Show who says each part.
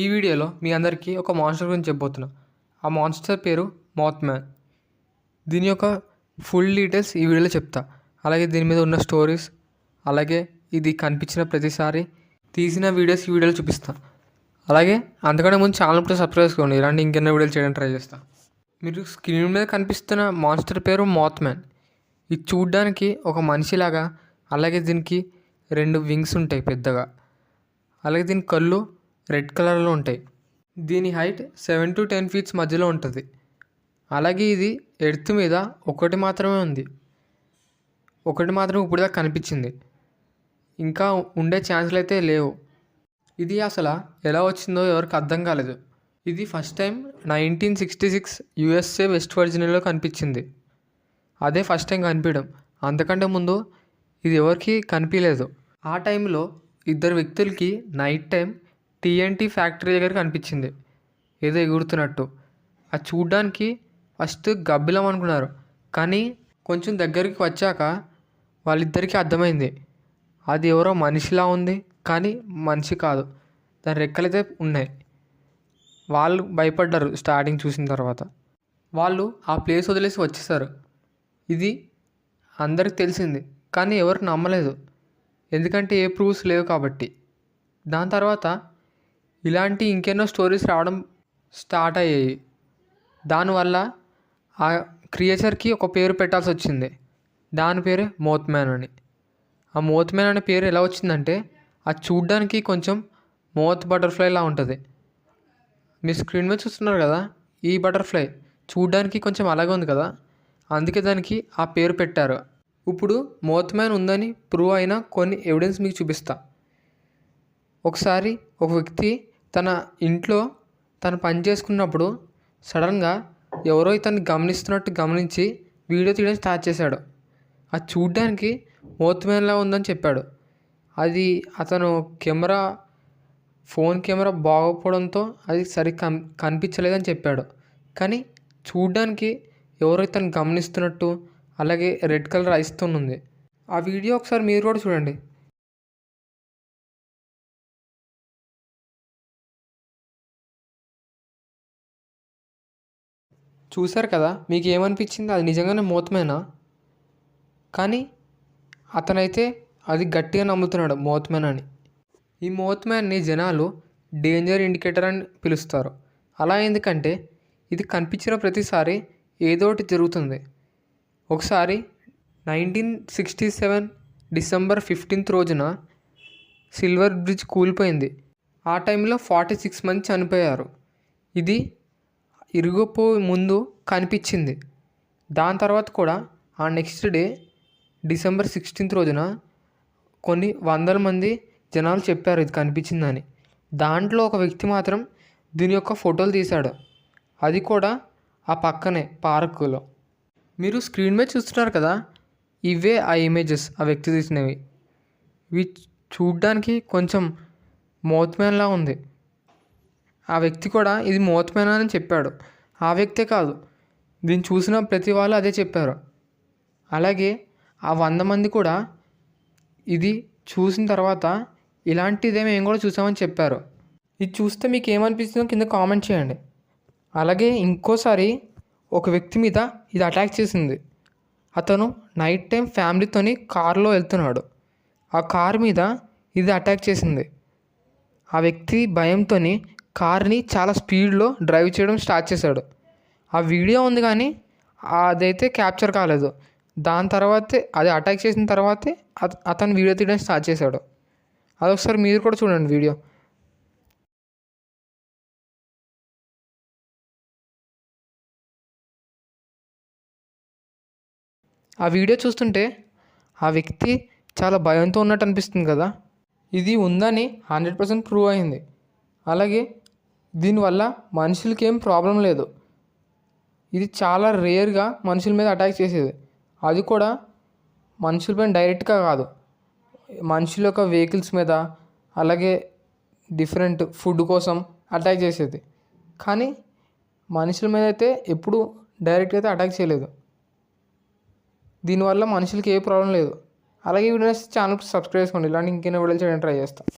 Speaker 1: ఈ వీడియోలో మీ అందరికీ ఒక మాన్స్టర్ గురించి చెప్పబోతున్నా. ఆ మాన్స్టర్ పేరు మాత్మ్యాన్ దీని యొక్క ఫుల్ డీటెయిల్స్ ఈ వీడియోలో చెప్తా. అలాగే దీని మీద ఉన్న స్టోరీస్ అలాగే ఇది కనిపించిన ప్రతిసారి తీసిన వీడియోస్ ఈ వీడియోలో చూపిస్తా. అలాగే అంతకంటే ముందు ఛానల్ కూడా సబ్స్క్రైబ్ చేసుకోండి. ఇలాంటి ఇంకెన్నో వీడియోలు చేయడానికి ట్రై చేస్తా. మీరు స్క్రీన్ మీద కనిపిస్తున్న మాన్స్టర్ పేరు మాత్మ్యాన్ ఇది చూడ్డానికి ఒక మనిషిలాగా అలాగే దీనికి రెండు వింగ్స్ ఉంటాయి పెద్దగా. అలాగే దీని కళ్ళు రెడ్ కలర్లో ఉంటాయి. దీని height seven to ten feets మధ్యలో ఉంటుంది. అలాగే ఇది ఎర్త్ మీద ఒకటి మాత్రమే ఉంది. ఒకటి మాత్రం ఇప్పుడు కనిపించింది. ఇంకా ఉండే ఛాన్సులు అయితే లేవు. ఇది అసలు ఎలా వచ్చిందో ఎవరికి అర్థం కాలేదు. ఇది first time nineteen sixty six USA West వర్జినియాలో కనిపించింది. అదే ఫస్ట్ టైం కనిపించడం. అంతకంటే ముందు ఇది ఎవరికి కనిపించలేదు. ఆ టైంలో ఇద్దరు వ్యక్తులకి నైట్ టైం టీఎన్టీ ఫ్యాక్టరీ దగ్గర కనిపించింది ఏదో ఎగురుతున్నట్టు. అది చూడ్డానికి ఫస్ట్ గబ్బిలం అనుకున్నారు. కానీ కొంచెం దగ్గరికి వచ్చాక వాళ్ళిద్దరికీ అర్థమైంది. అది ఎవరో మనిషిలా ఉంది కానీ మనిషి కాదు. దాని రెక్కలైతే ఉన్నాయి. వాళ్ళు భయపడ్డారు స్టార్టింగ్ చూసిన తర్వాత. వాళ్ళు ఆ ప్లేస్ వదిలేసి వచ్చేసారు. ఇది అందరికి తెలిసింది కానీ ఎవరు నమ్మలేదు. ఎందుకంటే ఏ ప్రూఫ్స్ లేవు కాబట్టి. దాని తర్వాత ఇలాంటి ఇంకెన్నో స్టోరీస్ రావడం స్టార్ట్ అయ్యాయి. దానివల్ల ఆ క్రియేచర్కి ఒక పేరు పెట్టాల్సి వచ్చింది. దాని పేరే మోత్మ్యాన్ అని. ఆ మోత్మ్యాన్ అనే పేరు ఎలా వచ్చిందంటే అది చూడ్డానికి కొంచెం మోత్ బటర్ఫ్లైలా ఉంటుంది. మీ స్క్రీన్ మీద చూస్తున్నారు కదా ఈ బటర్ఫ్లై చూడ్డానికి కొంచెం అలాగే ఉంది కదా అందుకే దానికి ఆ పేరు పెట్టారు. ఇప్పుడు మోత్మ్యాన్ ఉందని ప్రూవ్ అయిన కొన్ని ఎవిడెన్స్ మీకు చూపిస్తా. ఒకసారి ఒక వ్యక్తి తన ఇంట్లో తను పని చేసుకున్నప్పుడు సడన్గా ఎవరో ఇతన్ని గమనిస్తున్నట్టు గమనించి వీడియో తీయడం స్టార్ట్ చేశాడు. అది చూడ్డానికి మోత్మ్యాన్లా ఉందని చెప్పాడు. అది అతను కెమెరా ఫోన్ కెమెరా బాగోపోవడంతో అది సరి కన్ కనిపించలేదని చెప్పాడు. కానీ చూడ్డానికి ఎవరో ఇతను గమనిస్తున్నట్టు అలాగే రెడ్ కలర్ ఐస్తో ఆ వీడియో ఒకసారి మీరు కూడా చూడండి. చూశారు కదా మీకు ఏమనిపించింది అది నిజంగానే మోతమేనా? కానీ అతనైతే అది గట్టిగా నమ్ముతున్నాడు మోత్మ్యాన్ అని. ఈ మోత్మ్యాన్ని జనాలు డేంజర్ ఇండికేటర్ అని పిలుస్తారు. అలా ఎందుకంటే ఇది కనిపించిన ప్రతిసారి ఏదో ఒకటి జరుగుతుంది. ఒకసారి nineteen sixty seven December fifteenth రోజున సిల్వర్ బ్రిడ్జ్ కూలిపోయింది. ఆ టైంలో ఫార్టీ సిక్స్ మంది చనిపోయారు. ఇది ఇరుగుపో ముందు కనిపించింది. దాని తర్వాత కూడా ఆ నెక్స్ట్ డే డిసెంబర్ సిక్స్టీన్త్ రోజున కొన్ని వందల మంది జనాలు చెప్పారు ఇది కనిపించిందని. దాంట్లో ఒక వ్యక్తి మాత్రం దీని యొక్క ఫోటోలు తీశాడు. అది కూడా ఆ పక్కనే పార్కులో. మీరు స్క్రీన్ మీద చూస్తున్నారు కదా ఇవే ఆ ఇమేజెస్ ఆ వ్యక్తి తీసినవి. ఇవి చూడ్డానికి కొంచెం మోత్మేన్లా ఉంది. ఆ వ్యక్తి కూడా ఇది మోత్మ్యాన్ అని చెప్పాడు. ఆ వ్యక్తే కాదు. దీన్ని చూసిన ప్రతి వాళ్ళు అదే చెప్పారు. అలాగే ఆ వంద మంది కూడా ఇది చూసిన తర్వాత ఇలాంటిదే మేము కూడా చూసామని చెప్పారు. ఇది చూస్తే మీకు ఏమనిపిస్తుందో కింద కామెంట్ చేయండి. అలాగే ఇంకోసారి ఒక వ్యక్తి మీద ఇది అటాక్ చేసింది. అతను నైట్ టైం ఫ్యామిలీతోని కారులో వెళ్తున్నాడు. ఆ కార్ మీద ఇది అటాక్ చేసింది. ఆ వ్యక్తి భయంతో కార్ని చాలా స్పీడ్లో డ్రైవ్ చేయడం స్టార్ట్ చేశాడు. ఆ వీడియో ఉంది కానీ అదైతే క్యాప్చర్ కాలేదు. దాని తర్వాతే అది అటాక్ చేసిన తర్వాతే అతను వీడియో తీయడం స్టార్ట్ చేశాడు. అదొకసారి మీరు కూడా చూడండి వీడియో. ఆ వీడియో చూస్తుంటే ఆ వ్యక్తి చాలా భయంతో ఉన్నట్టు అనిపిస్తుంది కదా. ఇది ఉందని హండ్రెడ్ పర్సెంట్ ప్రూవ్ అయింది. అలాగే దీనివల్ల మనుషులకి ఏం ప్రాబ్లం లేదు. ఇది చాలా రేర్గా మనుషుల మీద అటాక్ చేసేది. అది కూడా మనుషులపైన డైరెక్ట్గా కాదు. మనుషుల యొక్క వెహికల్స్ మీద అలాగే డిఫరెంట్ ఫుడ్ కోసం అటాక్ చేసేది. కానీ మనుషుల మీద అయితే ఎప్పుడు డైరెక్ట్గా అయితే అటాక్ చేయలేదు. దీనివల్ల మనుషులకి ఏ ప్రాబ్లం లేదు. అలాగే వీడియో ఛానల్ సబ్స్క్రైబ్ చేసుకోండి. ఇలాంటి ఇంకెన్నో వీడియోలు చేయడానికి ట్రై చేస్తాను